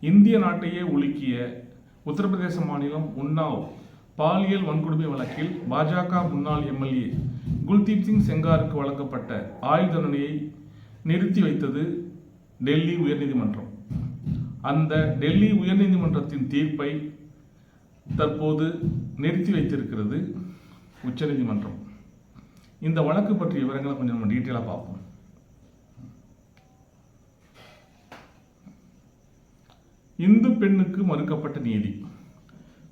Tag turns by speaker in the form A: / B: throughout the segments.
A: இந்திய நாட்டையே உலுக்கிய உத்தரப்பிரதேச மாநிலம் உன்னாவ் பாலியல் வன்கொடுமை வழக்கில் பாஜக முன்னாள் எம்எல்ஏ குல்தீப் சிங் செங்காருக்கு வழங்கப்பட்ட ஆயுள் தண்டனையை நிறுத்தி வைத்தது டெல்லி உயர்நீதிமன்றம். அந்த டெல்லி உயர்நீதிமன்றத்தின் தீர்ப்பை தற்போது நிறுத்தி வைத்திருக்கிறது உச்சநீதிமன்றம். இந்த வழக்கு பற்றிய விவரங்களை கொஞ்சம் நம்ம டீட்டெயிலாக பார்ப்போம். இந்து பெண்ணுக்கு மறுக்கப்பட்ட நீதி.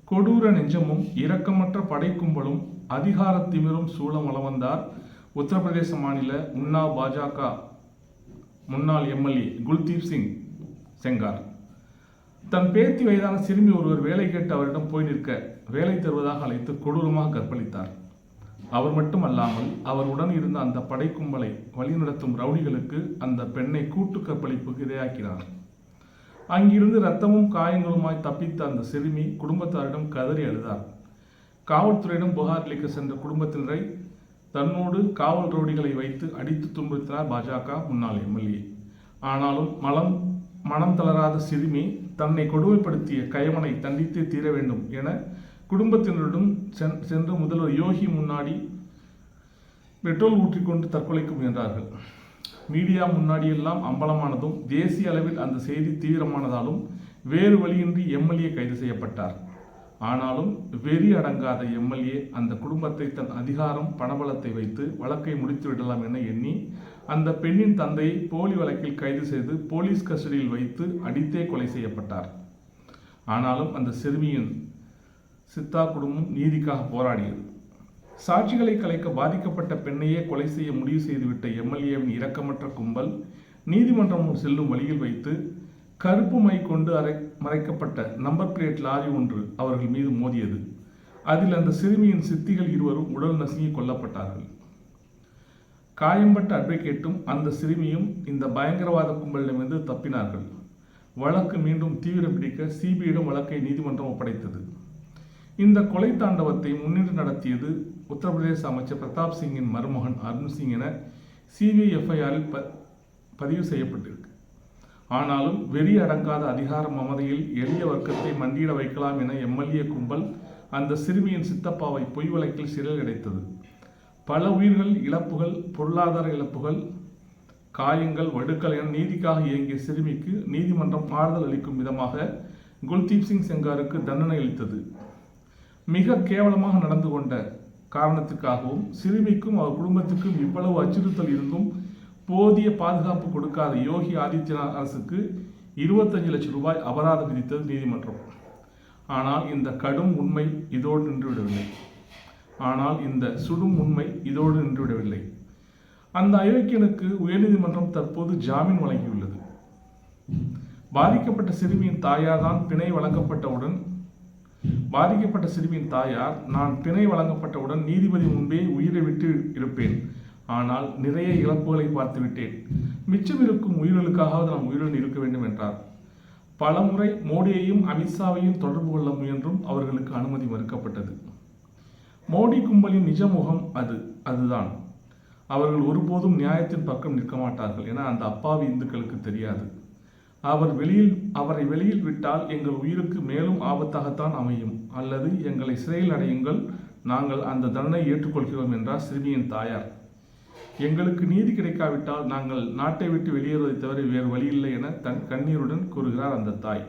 A: கொடூர நெஞ்சமும் இரக்கமற்ற படைக்கும்பலும் அதிகார திமிரும் சூழ வந்தார் உத்தரப்பிரதேச மாநில உன்னாவ் பாஜக முன்னாள் எம்எல்ஏ குல்தீப் சிங் செங்கார். தன் பேத்தி வயதான சிறுமி ஒருவர் வேலை கேட்டு அவரிடம் போய் நிற்க வேலை தருவதாக அழைத்து கொடூரமாக கற்பழித்தார். அவர் மட்டுமல்லாமல் அவருடன் இருந்த அந்த படைக்கும்பலை வழிநடத்தும் ரவுடிகளுக்கு அந்த பெண்ணை கூட்டு கற்பழிப்புக்கு இரையாக்கினார். அங்கிருந்து ரத்தமும் காயங்களுமாய் தப்பித்த அந்த சிறுமி குடும்பத்தாரிடம் கதறி அழுதார் காவல்துறையிடம் புகார் அளிக்க சென்ற குடும்பத்தினரை தன்னோடு காவல் ரவுடிகளை வைத்து அடித்து துன்புறுத்தினார் பாஜக முன்னாள் எம்எல்ஏ. ஆனாலும் மலம் மனம் தளராத சிறுமி தன்னை கொடுமைப்படுத்திய கயவனை தண்டித்தே தீர வேண்டும் என குடும்பத்தினருடன் சென்- சென்று முதல்வர் யோகி முன்னாடி பெட்ரோல் ஊற்றிக்கொண்டு தற்கொலைக்கு முயன்றார்கள். மீடியா முன்னாடியெல்லாம் அம்பலமானதும் தேசிய அளவில் அந்த செய்தி தீவிரமானதாலும் வேறு வழியின்றி எம்எல்ஏ கைது செய்யப்பட்டார். ஆனாலும் வெறி அடங்காத எம்எல்ஏ அந்த குடும்பத்தை தன் அதிகாரம் பணபலத்தை வைத்து வழக்கை முடித்து விடலாம் என எண்ணி அந்த பெண்ணின் தந்தையை போலி வழக்கில் கைது செய்து போலீஸ் கஸ்டடியில் வைத்து அடித்தே கொலை செய்யப்பட்டார். ஆனாலும் அந்த சிறுமியின் சித்தா குடும்பம் நீதிக்காக போராடியது. சாட்சிகளை கலைக்க பாதிக்கப்பட்ட பெண்ணையே கொலை செய்ய முடிவு செய்துவிட்ட எம்எல்ஏவின் இரக்கமற்ற கும்பல் நீதிமன்றம் செல்லும் வழியில் வைத்து கருப்பு மை கொண்டு அரை மறைக்கப்பட்ட நம்பர் பிளேட் லாரி ஒன்று அவர்கள் மீது மோதியது. அதில் அந்த சிறுமியின் சித்திகள் இருவரும் உடல் நசுங்கி கொல்லப்பட்டார்கள். காயம்பட்ட அட்வொகேட்டும் அந்த சிறுமியும் இந்த பயங்கரவாத கும்பலிடமிருந்து தப்பினார்கள். வழக்கு மீண்டும் தீவிரம் பிடிக்க சிபிஐயிடம் வழக்கை நீதிமன்றம் ஒப்படைத்தது. இந்த கொலை தாண்டவத்தை முன்னின்று நடத்தியது உத்தரப்பிரதேச அமைச்சர் பிரதாப் சிங்கின் மருமகன் அருண் சிங் என சிபிஐ எஃப்ஐஆரில் ப பதிவு செய்யப்பட்டிருக்கு. ஆனாலும் வெறி அடங்காத அதிகார மமதையில் எளிய வர்க்கத்தை மண்டியிட வைக்கலாம் என எம்எல்ஏ கும்பல் அந்த சிறுமியின் சித்தப்பாவை பொய் வழக்கில் சிறையில் கிடைத்தது பல உயிர்கள் இழப்புகள் பொருளாதார இழப்புகள் காயங்கள் வடுக்கள் என நீதிக்காக இயங்கிய சிறுமிக்கு நீதிமன்றம் ஆறுதல் அளிக்கும் விதமாக குல்தீப் சிங் செங்காருக்கு தண்டனை அளித்தது. மிக கேவலமாக நடந்து கொண்ட காரணத்திற்காகவும் சிறுமிக்கும் அவர் குடும்பத்துக்கும் இவ்வளவு அச்சுறுத்தல் இருந்தும் போதிய பாதுகாப்பு கொடுக்காத யோகி ஆதித்யநாத் அரசுக்கு இருபத்தஞ்சு லட்சம் ரூபாய் அபராதம் விதித்தது நீதிமன்றம். ஆனால் இந்த கடும் உண்மை இதோடு நின்றுவிடவில்லை. ஆனால் இந்த சுடும் உண்மை இதோடு நின்றுவிடவில்லை. அந்த அயோக்கியனுக்கு உயர்நீதிமன்றம் தற்போது ஜாமீன் வழங்கியுள்ளது. பாதிக்கப்பட்ட சிறுமியின் தாயார் தான் பிணை வழங்கப்பட்டவுடன் பாதிக்கப்பட்ட சிறுமியின் தாயார் நான் பிணை வழங்கப்பட்டவுடன் நீதிபதி முன்பே உயிரை விட்டு இருப்பேன். ஆனால் நிறைய இழப்புகளை பார்த்து விட்டேன். மிச்சம் இருக்கும் உயிர்களுக்காகவது நாம் உயிருடன் இருக்க வேண்டும் என்றார். பலமுறை மோடியையும் அமித்ஷாவையும் தொடர்பு கொள்ள முயன்றும் அவர்களுக்கு அனுமதி மறுக்கப்பட்டது. மோடி கும்பலின் நிஜ முகம் அது அதுதான். அவர்கள் ஒருபோதும் நியாயத்தின் பக்கம் நிற்க மாட்டார்கள் என அந்த அப்பாவி இந்துக்களுக்கு தெரியாது. அவர் வெளியில் அவரை வெளியில் விட்டால் எங்கள் உயிருக்கு மேலும் ஆபத்தாகத்தான் அமையும். அல்லது எங்களை சிறையில் அடையுங்கள். நாங்கள் அந்த தண்டனை ஏற்றுக்கொள்கிறோம் என்றார் சிறுமியின் தாயார். எங்களுக்கு நீதி கிடைக்காவிட்டால் நாங்கள் நாட்டை விட்டு வெளியேறுவதை தவிர வேறு வழியில்லை என தன் கண்ணீருடன் கூறுகிறார் அந்த தாய்.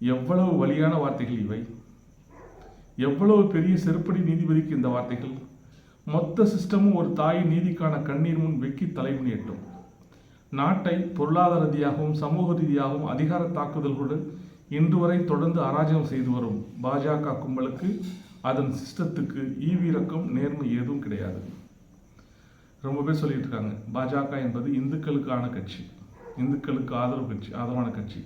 A: எவ்வளவு வலியான வார்த்தைகள் இவை. எவ்வளவு பெரிய செருப்படி நீதிபதிக்கு இந்த வார்த்தைகள். மொத்த சிஸ்டமும் ஒரு தாயின் நீதிக்கான கண்ணீர் முன் வெக்கி தலைமுனியட்டும் நாட்டை பொருளாதார ரீதியாகவும் சமூக ரீதியாகவும் அதிகார தாக்குதல்களுடன் இன்று வரை தொடர்ந்து அராஜகம் செய்து வரும் பாஜக கும்பலுக்கு அதன் சிஸ்டத்துக்கு ஈவிரக்கம் நேர்மை ஏதும் கிடையாது. ரொம்ப பேர் சொல்லிட்டு இருக்காங்க பாஜக என்பது இந்துக்களுக்கான கட்சி இந்துக்களுக்கு ஆதரவு கட்சி ஆதரவான கட்சி.